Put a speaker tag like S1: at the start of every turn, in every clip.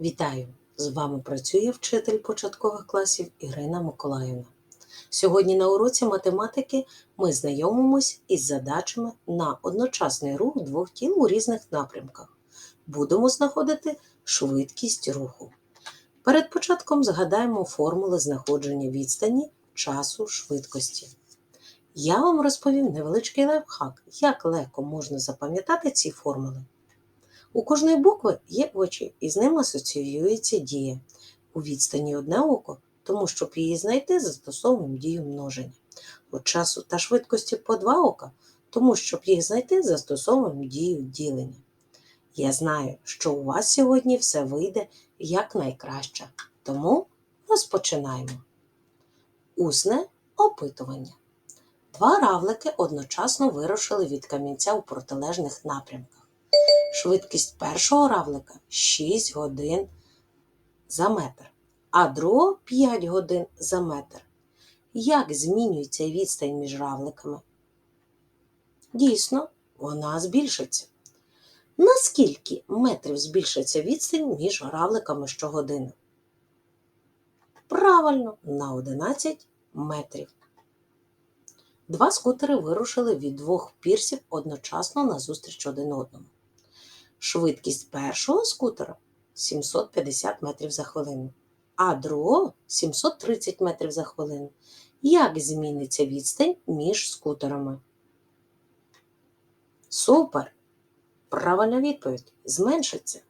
S1: Вітаю! З вами працює вчитель початкових класів Ірина Миколаївна. Сьогодні на уроці математики ми знайомимось із задачами на одночасний рух двох тіл у різних напрямках. Будемо знаходити швидкість руху. Перед початком згадаємо формули знаходження відстані, часу, швидкості. Я вам розповім невеличкий лайфхак, як легко можна запам'ятати ці формули. У кожної букви є очі, і з ним асоціюється дія. У відстані одне око, тому щоб її знайти, застосовуємо дію множення. У часу та швидкості по два ока, тому щоб їх знайти, застосовуємо дію ділення. Я знаю, що у вас сьогодні все вийде якнайкраще. Тому розпочинаємо. Усне опитування. Два равлики одночасно вирушили від камінця у протилежних напрямках. Швидкість першого равлика 6 годин за метр, а другого 5 годин за метр. Як змінюється відстань між равликами? Дійсно, вона збільшиться. Наскільки метрів збільшиться відстань між равликами щогодини? Правильно, на 11 метрів. Два скутери вирушили від двох пірсів одночасно назустріч один одному. Швидкість першого скутера 750 метрів за хвилину, а другого 730 метрів за хвилину. Як зміниться відстань між скутерами? Супер! Правильна відповідь зменшиться.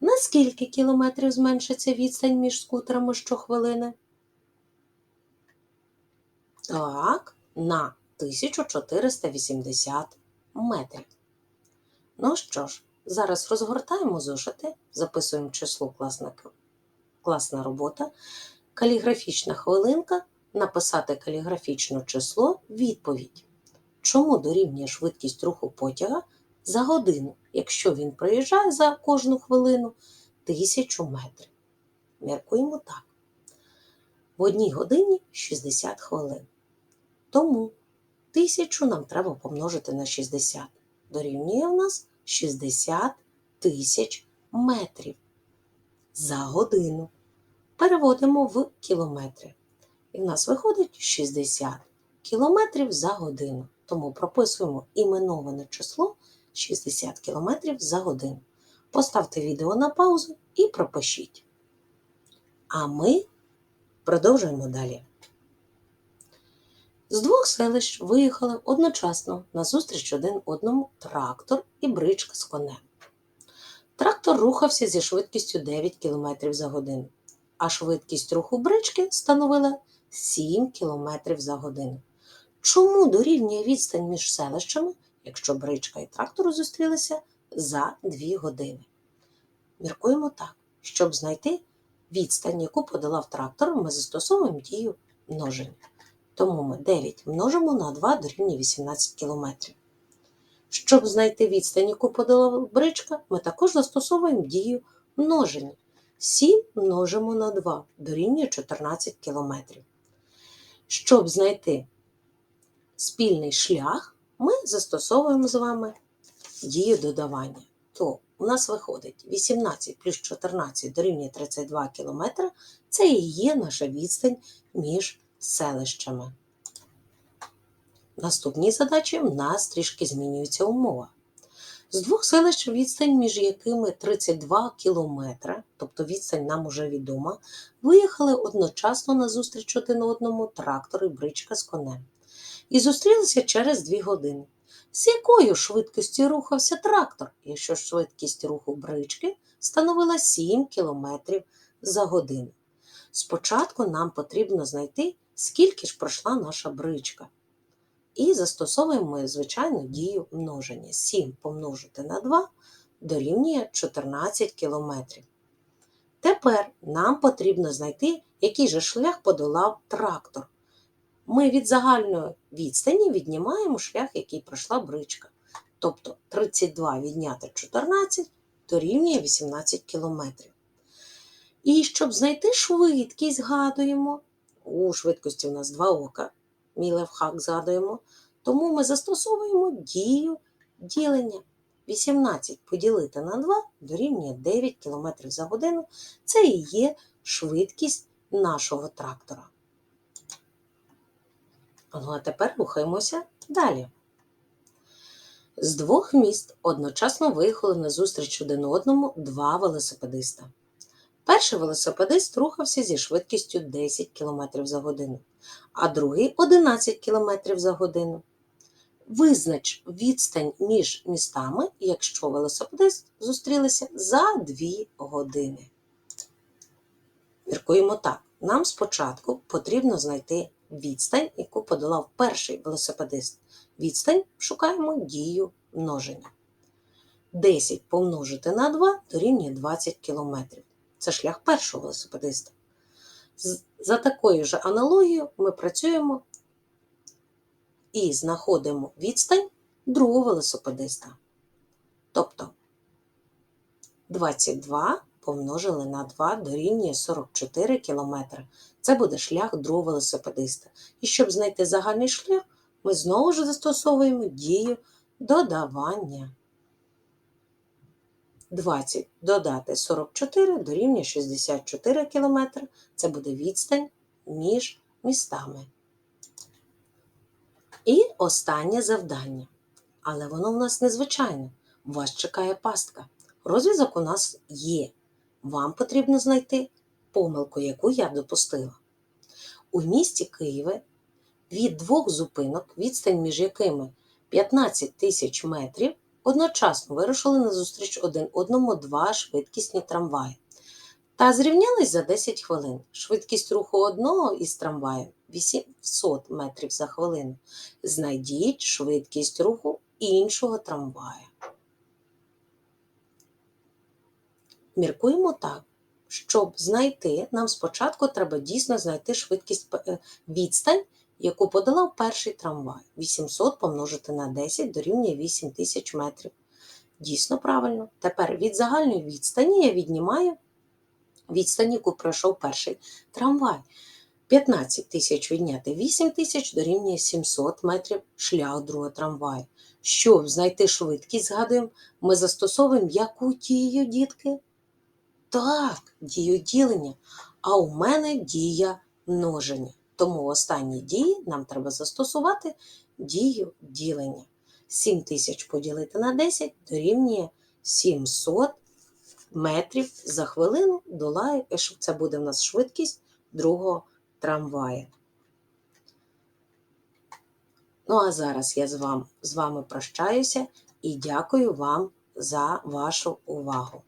S1: На скільки кілометрів зменшиться відстань між скутерами щохвилини? Так, на 1480 метрів. Ну що ж, зараз розгортаємо зошити, записуємо число класна, класна робота, каліграфічна хвилинка, написати каліграфічне число, відповідь. Чому дорівнює швидкість руху потяга за годину, якщо він проїжджає за кожну хвилину тисячу метрів? Міркуємо так. В одній годині 60 хвилин. Тому тисячу нам треба помножити на 60. Дорівнює у нас 60 тисяч метрів за годину. Переводимо в кілометри. І в нас виходить 60 кілометрів за годину. Тому прописуємо іменоване число 60 кілометрів за годину. Поставте відео на паузу і пропишіть. А ми продовжуємо далі. З двох селищ виїхали одночасно на зустріч один одному трактор і бричка з конем. Трактор рухався зі швидкістю 9 км за годину, а швидкість руху брички становила 7 км за годину. Чому дорівнює відстань між селищами, якщо бричка і трактор зустрілися за 2 години? Міркуємо так, щоб знайти відстань, яку подолав трактор, ми застосовуємо дію множення. Тому ми 9 множимо на 2 дорівнює 18 км. Щоб знайти відстань, яку подала бричка, ми також застосовуємо дію множення. 7 множимо на 2 дорівнює 14 км. Щоб знайти спільний шлях, ми застосовуємо з вами дію додавання. То у нас виходить 18 плюс 14 дорівнює 32 км. Це і є наша відстань між селищами. В наступній задачі в нас трішки змінюється умова. З двох селищ відстань, між якими 32 кілометри, тобто відстань нам уже відома, виїхали одночасно на зустріч один одному трактор і бричка з конем. І зустрілися через 2 години. З якою швидкістю рухався трактор, якщо швидкість руху брички становила 7 км за годину. Спочатку нам потрібно знайти, скільки ж пройшла наша бричка. І застосовуємо ми, звичайно, дію множення. 7 помножити на 2 дорівнює 14 км. Тепер нам потрібно знайти, який же шлях подолав трактор. Ми від загальної відстані віднімаємо шлях, який пройшла бричка. Тобто 32 відняти 14 дорівнює 18 км. І щоб знайти швидкість, згадуємо, у швидкості у нас два ока, мій левхак згадуємо, тому ми застосовуємо дію ділення. 18 поділити на 2 дорівнює 9 км за годину. Це і є швидкість нашого трактора. Ну, а тепер рухаємося далі. З двох міст одночасно виїхали на зустріч один одному два велосипедиста. Перший велосипедист рухався зі швидкістю 10 км за годину, а другий 11 км за годину. Визнач відстань між містами, якщо велосипедист зустрілися за 2 години. Міркуємо так. Нам спочатку потрібно знайти відстань, яку подолав перший велосипедист. Відстань шукаємо дію множення. 10 помножити на 2 дорівнює 20 км. Це шлях першого велосипедиста. За такою ж аналогією ми працюємо і знаходимо відстань другого велосипедиста. Тобто 22 помножили на 2 дорівнює 44 км. Це буде шлях другого велосипедиста. І щоб знайти загальний шлях, ми знову ж застосовуємо дію додавання. 20 додати 44 дорівнює 64 км. Це буде відстань між містами. І останнє завдання. Але воно в нас незвичайне. Вас чекає пастка. Розв'язок у нас є. Вам потрібно знайти помилку, яку я допустила. У місті Києві від двох зупинок, відстань між якими 15 тисяч метрів, одночасно вирушили на зустріч один одному два швидкісні трамваї. Та зрівнялись за 10 хвилин. Швидкість руху одного із трамваїв 800 метрів за хвилину. Знайдіть швидкість руху іншого трамвая. Міркуємо так. Щоб знайти, нам спочатку треба дійсно знайти швидкість е, відстань, яку подолав перший трамвай. 800 помножити на 10 дорівнює 8000 метрів. Дійсно правильно. Тепер від загальної відстані я віднімаю відстань, яку пройшов перший трамвай. 15 тисяч відняти 8 тисяч дорівнює 700 метрів шлях другого трамваю. Щоб знайти швидкість, згадуємо, ми застосовуємо яку дію, дітки? Так, дію ділення. А у мене дія множення. Тому в останній дії нам треба застосувати дію ділення. 7 тисяч поділити на 10 дорівнює 700 метрів за хвилину долає, це буде в нас швидкість другого трамвая. Ну а зараз я з, вам, з вами прощаюся і дякую вам за вашу увагу.